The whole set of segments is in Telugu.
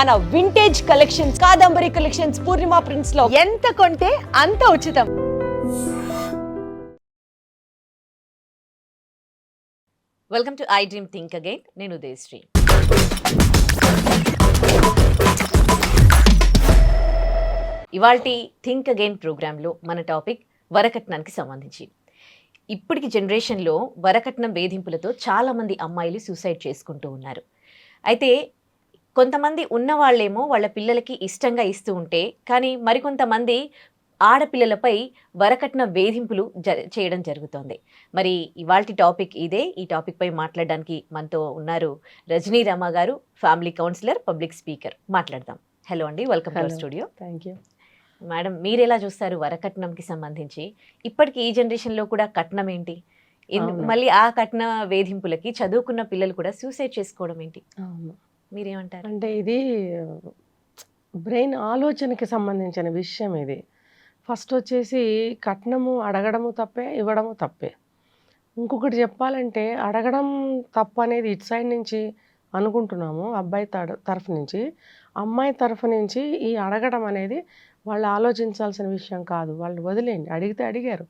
మన vintage collections Kadambari collections Purnima ప్రింట్స్లో ఎంత కొంటే అంత ఉచితం. Welcome to I dream think again నేను ఉదయశ్రీ. ఇవాల్టి థింక్ అగైన్ ప్రోగ్రాంలో మన టాపిక్ వరకట్నానికి సంబంధించి. ఇప్పటికి జనరేషన్లో వరకట్నం వేధింపులతో చాలామంది అమ్మాయిలు సూసైడ్ చేసుకుంటూ ఉన్నారు. అయితే కొంతమంది ఉన్నవాళ్ళేమో వాళ్ళ పిల్లలకి ఇష్టంగా ఇస్తూ ఉంటే కానీ మరికొంతమంది ఆడపిల్లలపై వరకట్న వేధింపులు జ చేయడం జరుగుతోంది. మరి ఇవాల్టి టాపిక్ ఇదే. ఈ టాపిక్ పై మాట్లాడడానికి మనతో ఉన్నారు Rajani Rama garu family counsellor public speaker. మాట్లాడదాం. హలో అండి. Welcome to. Studio. Thank you. Madam మీరు ఎలా చూస్తారు వరకట్నంకి సంబంధించి? ఇప్పటికి ఈ జనరేషన్లో కూడా కట్నం ఏంటి. మళ్ళీ ఆ కట్న వేధింపులకి చదువుకున్న పిల్లలు కూడా సూసైడ్ చేసుకోవడం ఏంటి? మీరేమంటారు? అంటే ఇది బ్రెయిన్ ఆలోచనకి సంబంధించిన విషయం ఇది. ఫస్ట్ వచ్చేసి కట్నము అడగడము తప్పే ఇవ్వడము తప్పే. ఇంకొకటి చెప్పాలంటే అడగడం తప్పు అనేది ఇటు సైడ్ నుంచి అనుకుంటున్నాము అబ్బాయి తరఫు నుంచి. అమ్మాయి తరఫు నుంచి ఈ అడగడం అనేది వాళ్ళు ఆలోచించాల్సిన విషయం కాదు. వాళ్ళు వదిలేయండి. అడిగితే అడిగారు.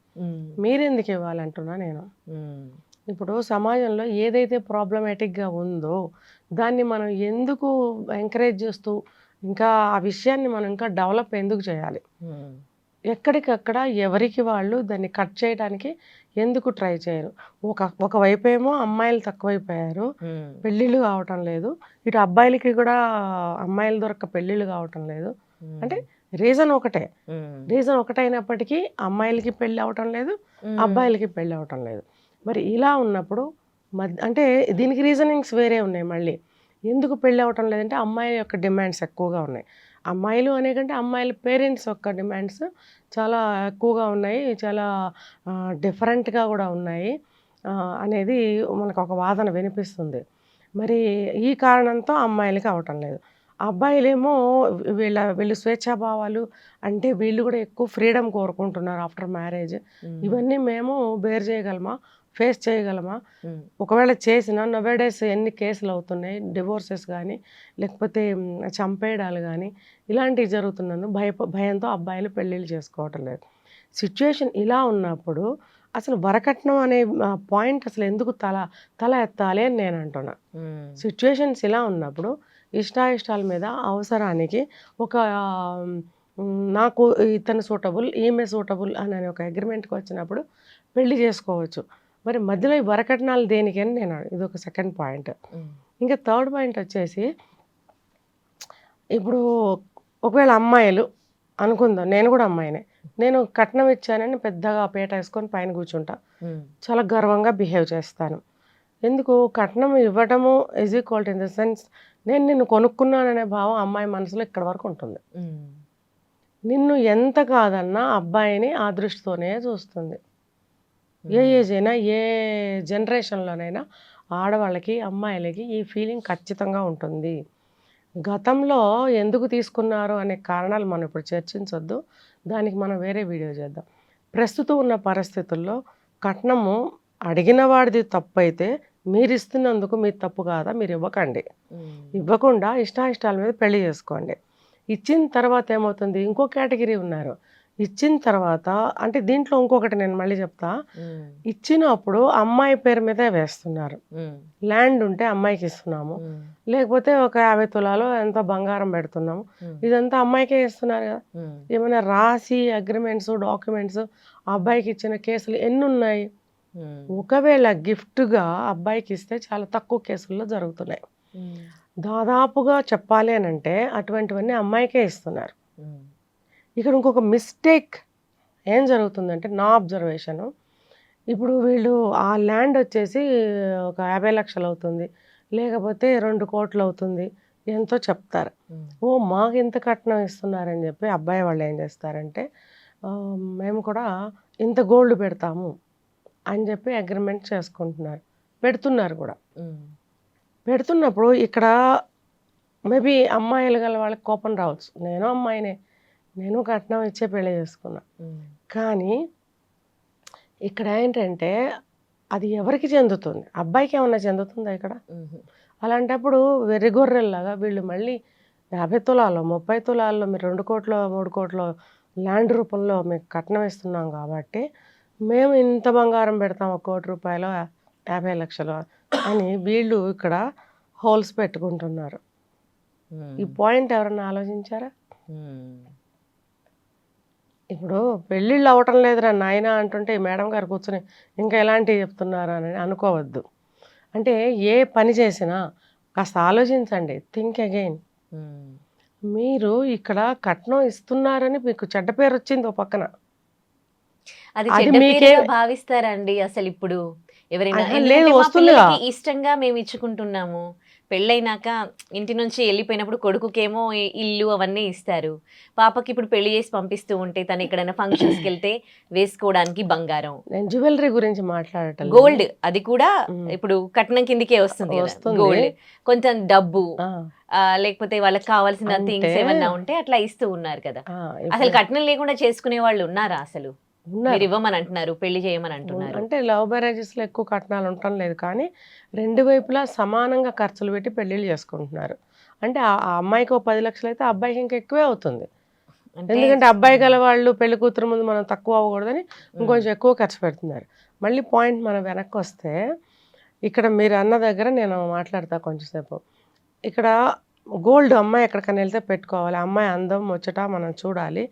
మీరెందుకు ఇవ్వాలంటున్నా నేను. ఇప్పుడు సమాజంలో ఏదైతే ప్రాబ్లమేటిక్గా ఉందో దాన్ని మనం ఎందుకు ఎంకరేజ్ చేస్తూ ఇంకా ఆ విషయాన్ని మనం ఇంకా డెవలప్ ఎందుకు చేయాలి. ఎక్కడికక్కడ ఎవరికి వాళ్ళు దాన్ని కట్ చేయడానికి ఎందుకు ట్రై చేయరు ఒక ఒకవైపు ఏమో అమ్మాయిలు తక్కువైపోయారు. పెళ్ళిళ్ళు కావటం లేదు ఇటు అబ్బాయిలకి కూడా అమ్మాయిల దొరక్క పెళ్ళిళ్ళు కావటం లేదు అంటే రీజన్ ఒకటే. రీజన్ ఒకటైనప్పటికీ అమ్మాయిలకి పెళ్ళి అవటం లేదు. అబ్బాయిలకి పెళ్ళి అవటం లేదు మరి ఇలా ఉన్నప్పుడు మధ్య అంటే దీనికి రీజనింగ్స్ వేరే ఉన్నాయి మళ్ళీ. ఎందుకు పెళ్ళి అవటం లేదంటే అమ్మాయిల యొక్క డిమాండ్స్ ఎక్కువగా ఉన్నాయి. అమ్మాయిలు అనే కంటే అమ్మాయిల పేరెంట్స్ యొక్క డిమాండ్స్ చాలా ఎక్కువగా ఉన్నాయి చాలా డిఫరెంట్గా కూడా ఉన్నాయి అనేది మనకు ఒక వాదన వినిపిస్తుంది. మరి ఈ కారణంతో అమ్మాయిలకి అవటం లేదు. అబ్బాయిలేమో వీళ్ళ వీళ్ళు స్వేచ్ఛాభావాలు అంటే వీళ్ళు కూడా ఎక్కువ ఫ్రీడమ్ కోరుకుంటున్నారు ఆఫ్టర్ మ్యారేజ్. ఇవన్నీ మేము బేర్ చేయగలమా? ఫేస్ చేయగలమా. ఒకవేళ చేసిన నవేడేస్ ఎన్ని కేసులు అవుతున్నాయి? డివోర్సెస్ కానీ లేకపోతే చంపేయడాలు కానీ ఇలాంటివి జరుగుతున్నందు భయ భయంతో అబ్బాయిలు పెళ్ళిళ్ళు చేసుకోవటం లేదు. సిచ్యుయేషన్ ఇలా ఉన్నప్పుడు అసలు వరకట్నం అనే పాయింట్ అసలు ఎందుకు తల తల ఎత్తాలి అని నేను అంటున్నా. సిచ్యుయేషన్స్ ఇలా ఉన్నప్పుడు ఇష్టాయిష్టాల మీద అవసరానికి ఒక నాకు ఇతను సూటబుల్ ఈమె సూటబుల్ అని ఒక అగ్రిమెంట్కి వచ్చినప్పుడు పెళ్ళి చేసుకోవచ్చు. మరి మధ్యలో ఈ వరకట్నాలు దేనికి అని నేను ఇది ఒక సెకండ్ పాయింట్. ఇంకా థర్డ్ పాయింట్ వచ్చేసి ఇప్పుడు ఒకవేళ అమ్మాయిలు అనుకుందాం నేను కూడా అమ్మాయినే. నేను కట్నం ఇచ్చానని పెద్దగా పేట వేసుకొని పైన కూర్చుంటా. చాలా గర్వంగా బిహేవ్ చేస్తాను. ఎందుకు? కట్నం ఇవ్వడము is equal in the sense నేను నిన్ను కొనుక్కున్నాననే భావం అమ్మాయి మనసులో ఇక్కడ వరకు ఉంటుంది. నిన్ను ఎంత కాదన్నా అబ్బాయిని ఆ దృష్టితోనే చూస్తుంది. ఏ ఏజ్ అయినా ఏ జనరేషన్లోనైనా ఆడవాళ్ళకి అమ్మాయిలకి ఈ ఫీలింగ్ ఖచ్చితంగా ఉంటుంది. గతంలో ఎందుకు తీసుకున్నారు అనే కారణాలు మనం ఇప్పుడు చర్చించొద్దు. దానికి మనం వేరే వీడియో చేద్దాం. ప్రస్తుతం ఉన్న పరిస్థితుల్లో కట్నము అడిగిన వాడిది తప్పు అయితే మీరు ఇస్తున్నందుకు మీ తప్పు కాదా మీరు ఇవ్వకండి. ఇవ్వకుండా ఇష్టాయిష్టాల మీద పెళ్ళి చేసుకోండి. ఇచ్చిన తర్వాత ఏమవుతుంది? ఇంకో కేటగిరీ ఉన్నారు. ఇచ్చిన తర్వాత అంటే దీంట్లో ఇంకొకటి నేను మళ్ళీ చెప్తా. ఇచ్చినప్పుడు అమ్మాయి పేరు మీదే వేస్తున్నారు. ల్యాండ్ ఉంటే అమ్మాయికి ఇస్తున్నాము. లేకపోతే ఒక యాభై తులాలో ఎంత బంగారం పెడుతున్నాము. ఇదంతా అమ్మాయికే ఇస్తున్నారు కదా. ఏమైనా రాసి అగ్రిమెంట్స్ డాక్యుమెంట్స్ అబ్బాయికి ఇచ్చిన కేసులు ఎన్ని ఉన్నాయి? ఒకవేళ గిఫ్ట్గా అబ్బాయికి ఇస్తే చాలా తక్కువ కేసుల్లో జరుగుతున్నాయి. దాదాపుగా చెప్పాలి అని అంటే అటువంటివన్నీ అమ్మాయికే ఇస్తున్నారు. ఇక్కడ ఇంకొక మిస్టేక్ ఏం జరుగుతుందంటే నా అబ్జర్వేషను ఇప్పుడు వీళ్ళు ఆ ల్యాండ్ వచ్చేసి ఒక యాభై లక్షలు అవుతుంది. లేకపోతే రెండు కోట్లు అవుతుంది. ఎంతో చెప్తారు. ఓ మాకు ఇంత కట్నం ఇస్తున్నారని చెప్పి అబ్బాయి వాళ్ళు ఏం చేస్తారంటే "ఆ, మేము కూడా ఇంత గోల్డ్ పెడతాము అని చెప్పి అగ్రిమెంట్ చేసుకుంటున్నారు. పెడుతున్నారు కూడా. పెడుతున్నప్పుడు ఇక్కడ మేబీ అమ్మాయిలు గల వాళ్ళకి కోపం రావచ్చు. నేను అమ్మాయినే. నేను కట్నం ఇచ్చే పెళ్ళి చేసుకున్నా. కానీ ఇక్కడ ఏంటంటే అది ఎవరికి చెందుతుంది? అబ్బాయికి ఏమన్నా చెందుతుందా ఇక్కడ. అలాంటప్పుడు వెర్రిగొర్రెల్లాగా వీళ్ళు మళ్ళీ యాభై తులాల్లో ముప్పై తులాల్లో మీరు రెండు కోట్ల మూడు కోట్ల ల్యాండ్ రూపంలో మీకు కట్నం ఇస్తున్నాం కాబట్టి మేము ఇంత బంగారం పెడతాం ఒక కోటి రూపాయలు యాభై లక్షలు అని వీళ్ళు ఇక్కడ హోల్స్ పెట్టుకుంటున్నారు. ఈ పాయింట్ ఎవరన్నా ఆలోచించారా? ఇప్పుడు పెళ్ళిళ్ళు అవ్వటం లేదురా నాయన అంటుంటే ఈ మేడం గారు కూర్చుని ఇంకా ఎలాంటివి చెప్తున్నారు అని అనుకోవద్దు. అంటే ఏ పని చేసినా కాస్త ఆలోచించండి. థింక్ అగైన్ మీరు ఇక్కడ కట్నం ఇస్తున్నారని మీకు చెడ్డ పేరు వచ్చింది ఒక పక్కన. అది మీకే- భావిస్తారండి అసలు ఇప్పుడు. ఎవరైనా ఇష్టంగా మేము ఇచ్చుకుంటున్నాము. పెళ్ళైనాక ఇంటి నుంచి వెళ్ళిపోయినప్పుడు కొడుకుకేమో ఇల్లు అవన్నీ ఇస్తారు పాపకి ఇప్పుడు పెళ్ళి చేసి పంపిస్తూ ఉంటే తను ఎక్కడైనా ఫంక్షన్స్కి వెళ్తే వేసుకోవడానికి బంగారం నేను జ్యువెలరీ గురించి మాట్లాడటం. గోల్డ్ అది కూడా. ఇప్పుడు కట్నం కిందకే వస్తుంది. గోల్డ్ కొంచెం డబ్బు లేకపోతే వాళ్ళకి కావాల్సిన థింగ్స్ ఏమన్నా ఉంటే అట్లా ఇస్తూ ఉన్నారు కదా అసలు కట్నం లేకుండా చేసుకునే వాళ్ళు ఉన్నారా అసలు. మీరు ఇవ్వమని అంటున్నారు పెళ్ళి చేయమని అంటున్నారు అంటే లవ్ మ్యారేజెస్లో ఎక్కువ కట్నాలు ఉండటం లేదు కానీ రెండు వైపులా సమానంగా ఖర్చులు పెట్టి పెళ్ళిళ్ళు చేసుకుంటున్నారు. అంటే ఆ అమ్మాయికి ఒక పది లక్షలు అయితే అబ్బాయికి ఇంకా ఎక్కువే అవుతుంది. ఎందుకంటే అబ్బాయి గల వాళ్ళు పెళ్ళి కూతురు ముందు మనం తక్కువ అవ్వకూడదని ఇంకొంచెం ఎక్కువ ఖర్చు పెడుతున్నారు. మళ్ళీ పాయింట్ మనం వెనక్కి వస్తే ఇక్కడ మీరు అన్న దగ్గర నేను మాట్లాడతా కొంచెంసేపు ఇక్కడ గోల్డ్ అమ్మాయి ఎక్కడికైనా వెళ్తే పెట్టుకోవాలి. అమ్మాయి అందం ముచ్చట మనం చూడాలి.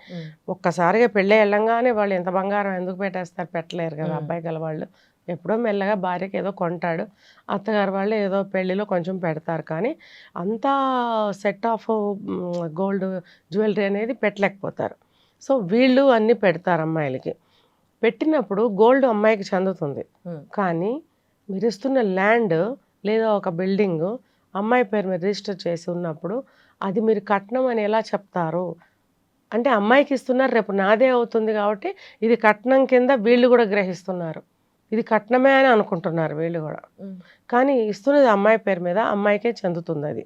ఒక్కసారిగా పెళ్ళి వెళ్ళంగానే వాళ్ళు ఎంత బంగారం ఎందుకు పెట్టేస్తారు? పెట్టలేరు కదా. అబ్బాయి గల వాళ్ళు ఎప్పుడో మెల్లగా భార్యకి ఏదో కొంటాడు. అత్తగారు వాళ్ళు ఏదో పెళ్ళిలో కొంచెం పెడతారు. కానీ అంతా సెట్ ఆఫ్ గోల్డ్ జ్యువెలరీ అనేది పెట్టలేకపోతారు. సో వీళ్ళు అన్నీ పెడతారు అమ్మాయిలకి. పెట్టినప్పుడు గోల్డ్ అమ్మాయికి చెందుతుంది. కానీ మీరు ఇస్తున్న ల్యాండ్ లేదా ఒక బిల్డింగ్ అమ్మాయి పేరు మీద రిజిస్టర్ చేసి ఉన్నప్పుడు అది మీరు కట్నం అని ఎలా చెప్తారు అంటే అమ్మాయికి ఇస్తున్నారు రేపు నాదే అవుతుంది కాబట్టి ఇది కట్నం కింద వీళ్ళు కూడా గ్రహిస్తున్నారు ఇది కట్నమే అని అనుకుంటున్నారు వీళ్ళు కూడా. కానీ ఇస్తున్నది అమ్మాయి పేరు మీద అమ్మాయికే చెందుతుంది అది.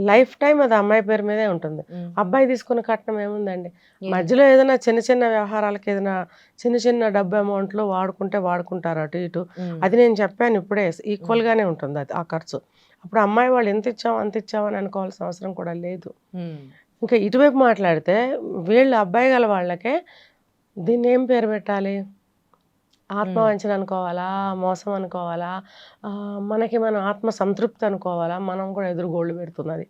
లైఫ్ టైం అది అమ్మాయి పేరు మీదే ఉంటుంది. అబ్బాయి తీసుకున్న కట్నం ఏముందండి? మధ్యలో ఏదైనా చిన్న చిన్న వ్యవహారాలకి ఏదైనా చిన్న చిన్న డబ్బు అమౌంట్లో వాడుకుంటే వాడుకుంటారు అటు ఇటు. అది నేను చెప్పాను ఇప్పుడే ఈక్వల్గానే ఉంటుంది అది ఆ ఖర్చు అప్పుడు అమ్మాయి వాళ్ళు ఎంత ఇచ్చాం అంత ఇచ్చామని అనుకోవాల్సిన అవసరం కూడా లేదు. ఇంకా ఇటువైపు మాట్లాడితే వీళ్ళు అబ్బాయి గల వాళ్ళకే దీన్ని ఏం పేరు పెట్టాలి ఆత్మవంచన అనుకోవాలా మోసం అనుకోవాలా ఆ, మనకి మనం ఆత్మ సంతృప్తి అనుకోవాలా మనం కూడా ఎదురు గోల్డ్ పెడుతున్నది.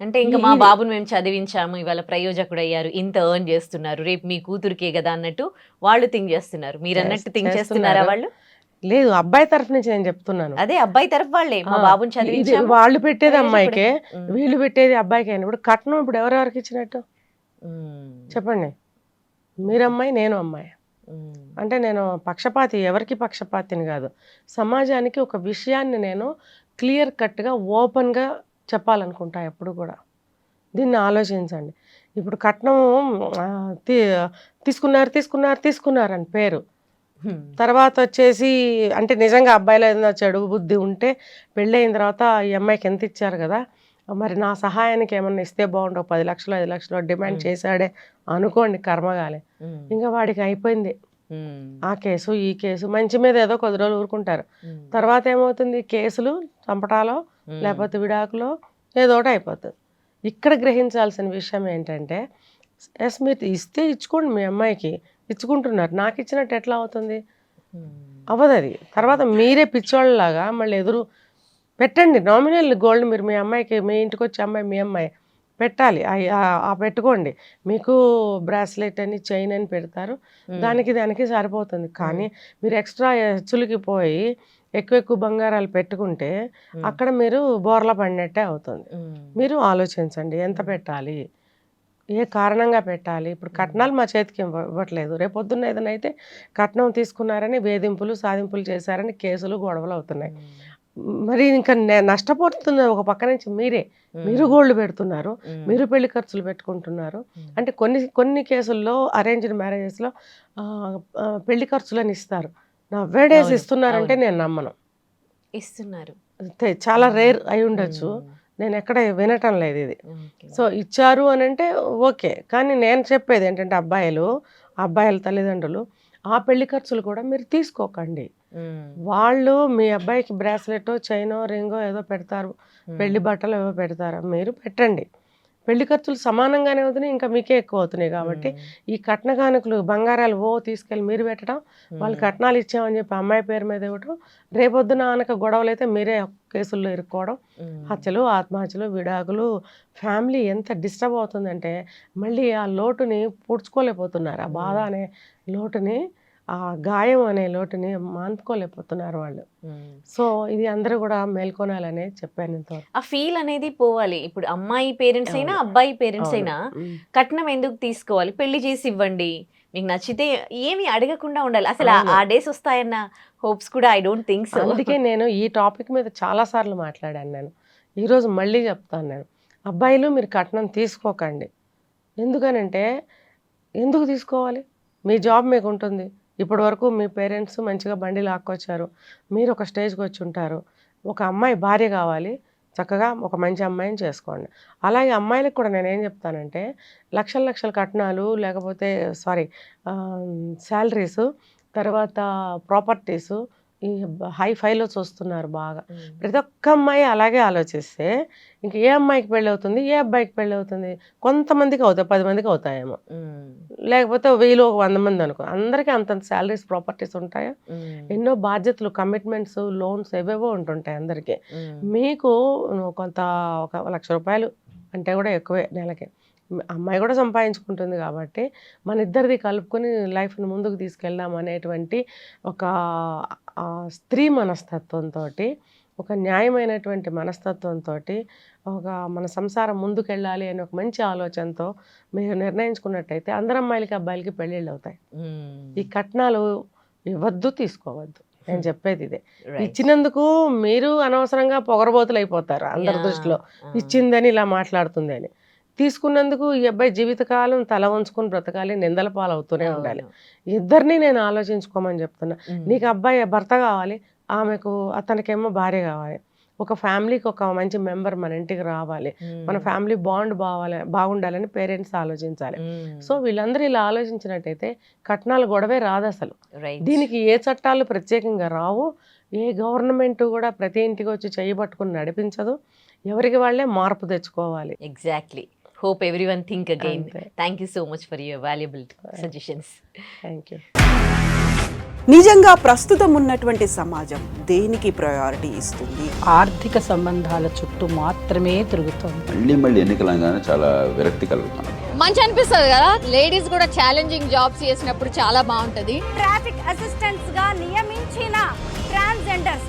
అంటే ఇంకా మా బాబుని మేము చదివించాము ఇవాళ ప్రయోజకుడు అయ్యారు ఇంత ఎర్న్ చేస్తున్నారు రేపు మీ కూతురికే కదా అన్నట్టు వాళ్ళు థింక్ చేస్తున్నారు. మీరు అన్నట్టు థింక్ చేస్తున్నారా. వాళ్ళు? లేదు అబ్బాయి తరఫు నుంచి నేను చెప్తున్నాను. అదే అబ్బాయి తరఫు వాళ్ళే మా బాబుని చదివించాము. వాళ్ళు పెట్టేది. అమ్మాయికే మ్మ్. వీళ్ళు పెట్టేది అబ్బాయికే ఇప్పుడు కట్నం ఇప్పుడు ఎవరెవరికి ఇచ్చినట్టు. చెప్పండి. మీరు అమ్మాయి నేను అమ్మాయి. మ్మ్. అంటే నేను పక్షపాతి ఎవరికి పక్షపాతిని కాదు. సమాజానికి ఒక విషయాన్ని నేను క్లియర్ కట్గా ఓపెన్గా చెప్పాలనుకుంటా ఎప్పుడు కూడా. దీన్ని ఆలోచించండి. ఇప్పుడు కట్నం తీసుకున్నారు తీసుకున్నారు తీసుకున్నారు అని పేరు. తర్వాత వచ్చేసి అంటే నిజంగా అబ్బాయిలో ఏదైనా చెడు బుద్ధి ఉంటే పెళ్ళయిన తర్వాత ఈ అమ్మాయికి ఎంత ఇచ్చారు కదా మరి నా సహాయానికి ఏమన్నా ఇస్తే బాగుండు పది లక్షలు ఐదు లక్షలు డిమాండ్. చేశాడే అనుకోండి కర్మగాలి. ఇంకా వాడికి అయిపోయింది. ఆ కేసు ఈ కేసు మంచి మీద ఏదో కొద్ది రోజులు ఊరుకుంటారు. తర్వాత ఏమవుతుంది కేసులు చంపటాలో. లేకపోతే విడాకులో ఏదో ఒకటి అయిపోతుంది ఇక్కడ గ్రహించాల్సిన విషయం ఏంటంటే ఎస్ మీరు ఇస్తే ఇచ్చుకోండి మీ అమ్మాయికి ఇచ్చుకుంటున్నారు నాకు ఇచ్చినట్టు ఎట్లా అవుతుంది. అవ్వదు అది తర్వాత మీరే పిచ్చోళ్ళలాగా మళ్ళీ ఎదురు పెట్టండి. నామినల్ గోల్డ్ మీరు మీ అమ్మాయికి మీ ఇంటికి వచ్చే అమ్మాయి మీ అమ్మాయి. పెట్టాలి. ఆ- పెట్టుకోండి. మీకు బ్రాస్లెట్ అని చైన్ అని పెడతారు. దానికి దానికి సరిపోతుంది. కానీ మీరు ఎక్స్ట్రా చులికి పోయి ఎక్కువ ఎక్కువ బంగారాలు పెట్టుకుంటే. అక్కడ మీరు బోర్ల పడినట్టే అవుతుంది. మీరు ఆలోచించండి. ఎంత పెట్టాలి? ఏ కారణంగా పెట్టాలి? ఇప్పుడు కట్నాలు మా చేతికి ఇవ్వ- ఇవ్వట్లేదు. రేపు పొద్దున్న ఏదైనా అయితే కట్నం తీసుకున్నారని వేధింపులు సాధింపులు చేశారని కేసులు గొడవలు అవుతున్నాయి. మరి ఇంకా నే- నష్టపోతున్న ఒక పక్క నుంచి మీరే. మీరు గోల్డ్ పెడుతున్నారు. మీరు పెళ్ళి ఖర్చులు పెట్టుకుంటున్నారు. అంటే కొన్ని కొన్ని కేసుల్లో అరేంజ్డ్ మ్యారేజెస్లో పెళ్ళి ఖర్చులని ఇస్తారు నా డేస్ ఇస్తున్నారంటే. నేను నమ్మను ఇస్తున్నారు చాలా రేర్ అయి ఉండొచ్చు. నేను ఎక్కడ వినటం లేదు ఇది. సో ఇచ్చారు అని అంటే ఓకే కానీ నేను చెప్పేది ఏంటంటే అబ్బాయిలు అబ్బాయిల తల్లిదండ్రులు ఆ పెళ్ళి ఖర్చులు కూడా మీరు తీసుకోకండి. వాళ్ళు మీ అబ్బాయికి బ్రాస్లెట్ చైనో రింగో ఏదో పెడతారు. పెళ్ళి బట్టలు ఏవో పెడతారు. మీరు పెట్టండి. పెళ్ళి ఖర్చులు సమానంగానే అవుతున్నాయి ఇంకా మీకే ఎక్కువ అవుతున్నాయి కాబట్టి ఈ కట్న కానుకలు బంగారాలు ఓ తీసుకెళ్ళి మీరు పెట్టడం వాళ్ళు కట్నాలు ఇచ్చామని చెప్పి అమ్మాయి పేరు మీద ఇవ్వటం రేపొద్దున ఆనక గొడవలు అయితే మీరే కేసుల్లో ఇరుక్కోవడం హత్యలు ఆత్మహత్యలు విడాకులు ఫ్యామిలీ ఎంత డిస్టర్బ్ అవుతుందంటే మళ్ళీ ఆ లోటుని పూడ్చుకోలేకపోతున్నారు. ఆ బాధ అనే లోటుని ఆ గాయం అనే లోటుని మాన్పుకోలేకపోతున్నారు వాళ్ళు. సో ఇది అందరూ కూడా మేల్కొనాలని చెప్పాను ఇంతవరకు. ఆ ఫీల్ అనేది పోవాలి. ఇప్పుడు అమ్మాయి పేరెంట్స్ అయినా. అబ్బాయి పేరెంట్స్. అయినా. కట్నం ఎందుకు తీసుకోవాలి? పెళ్ళి చేసి ఇవ్వండి. మీకు నచ్చితే ఏమి అడగకుండా ఉండాలి. అసలు. ఆ డేస్ వస్తాయన్న హోప్స్ కూడా ఐ డోంట్ థింక్ సో. అందుకే నేను ఈ టాపిక్ మీద చాలా సార్లు మాట్లాడాను నేను. ఈరోజు మళ్ళీ చెప్తాను నేను. అబ్బాయిలు మీరు కట్నం తీసుకోకండి. ఎందుకనంటే ఎందుకు తీసుకోవాలి? మీ జాబ్ మీకు ఉంటుంది. ఇప్పటి వరకు మీ పేరెంట్స్ మంచిగా బండి లాక్కొచ్చారు. మీరు ఒక స్టేజ్కి వచ్చి ఉంటారు ఒక అమ్మాయి భార్య కావాలి. చక్కగా ఒక మంచి అమ్మాయిని చేసుకోండి. అలాగే అమ్మాయిలకు కూడా నేను ఏం చెప్తానంటే లక్షల లక్షల కట్నాలు లేకపోతే సారీ శాలరీస్ తర్వాత ప్రాపర్టీస్ ఈ హై ఫైలో చూస్తున్నారు బాగా. ప్రతి ఒక్క అమ్మాయి అలాగే ఆలోచిస్తే ఇంక ఏ అమ్మాయికి పెళ్ళి అవుతుంది ఏ అబ్బాయికి పెళ్ళి అవుతుంది కొంతమందికి అవుతాయి పది మందికి అవుతాయేమో. లేకపోతే వెయ్యిలో ఒక వంద మంది అనుకో. అందరికీ అంతంత శాలరీస్ ప్రాపర్టీస్ ఉంటాయా? ఎన్నో బాధ్యతలు కమిట్మెంట్స్ లోన్స్ ఏవేవో ఉంటుంటాయి అందరికీ. మీకు కొంత ఒక లక్ష రూపాయలు అంటే కూడా ఎక్కువే నెలకి. అమ్మాయి కూడా సంపాదించుకుంటుంది కాబట్టి మన ఇద్దరిది కలుపుకొని లైఫ్ని ముందుకు తీసుకెళ్దాం అనేటువంటి ఒక స్త్రీ మనస్తత్వంతో ఒక న్యాయమైనటువంటి మనస్తత్వంతో ఒక మన సంసారం ముందుకెళ్ళాలి అనే ఒక మంచి ఆలోచనతో మీరు నిర్ణయించుకున్నట్టయితే అందరు అమ్మాయిలకి అబ్బాయిలకి పెళ్ళిళ్ళు అవుతాయి. ఈ కట్నాలు ఇవ్వద్దు తీసుకోవద్దు. నేను చెప్పేది ఇదే. ఇచ్చినందుకు మీరు అనవసరంగా పొగరబోతులు అయిపోతారు అందరి దృష్టిలో. ఇచ్చిందని ఇలా మాట్లాడుతుంది అని తీసుకున్నందుకు ఈ అబ్బాయి జీవితకాలం తల ఉంచుకొని బ్రతకాలి నిందల పాలవుతూనే ఉండాలి. ఇద్దరిని నేను ఆలోచించుకోమని చెప్తున్నా. నీకు అబ్బాయి భర్త కావాలి ఆమెకు అతనికేమో భార్య కావాలి. ఒక ఫ్యామిలీకి ఒక మంచి మెంబర్ మన ఇంటికి రావాలి. మన ఫ్యామిలీ బాండ్ బావాలి బాగుండాలని పేరెంట్స్ ఆలోచించాలి. సో వీళ్ళందరూ ఇలా ఆలోచించినట్టయితే కట్నాల గొడవే రాదు అసలు. దీనికి ఏ చట్టాలు ప్రత్యేకంగా రావు. ఏ గవర్నమెంట్ కూడా ప్రతి ఇంటికి వచ్చి చేయబట్టుకుని నడిపించదు. ఎవరికి వాళ్ళే మార్పు తెచ్చుకోవాలి. Exactly hope everyone think again thank you so much for your valuable suggestions thank you నిజంగా ప్రస్తుతం ఉన్నటువంటి సమాజం దేనికి ప్రయారిటీ ఇస్తుంది? ఆర్థిక సంబంధాల చుట్టూ మాత్రమే తిరుగుతోంది. మళ్ళీ మళ్ళీ ఎన్నికలంగానే చాలా విరక్తి కలుగుతాను మంచి అనిపిస్తుంది కదా? లేడీస్ కూడా ఛాలెంజింగ్ జాబ్స్ చేసినప్పుడు చాలా బాగుంటది. ట్రాఫిక్ అసిస్టెంట్స్గా నియమించిన ట్రాన్స్జెండర్స్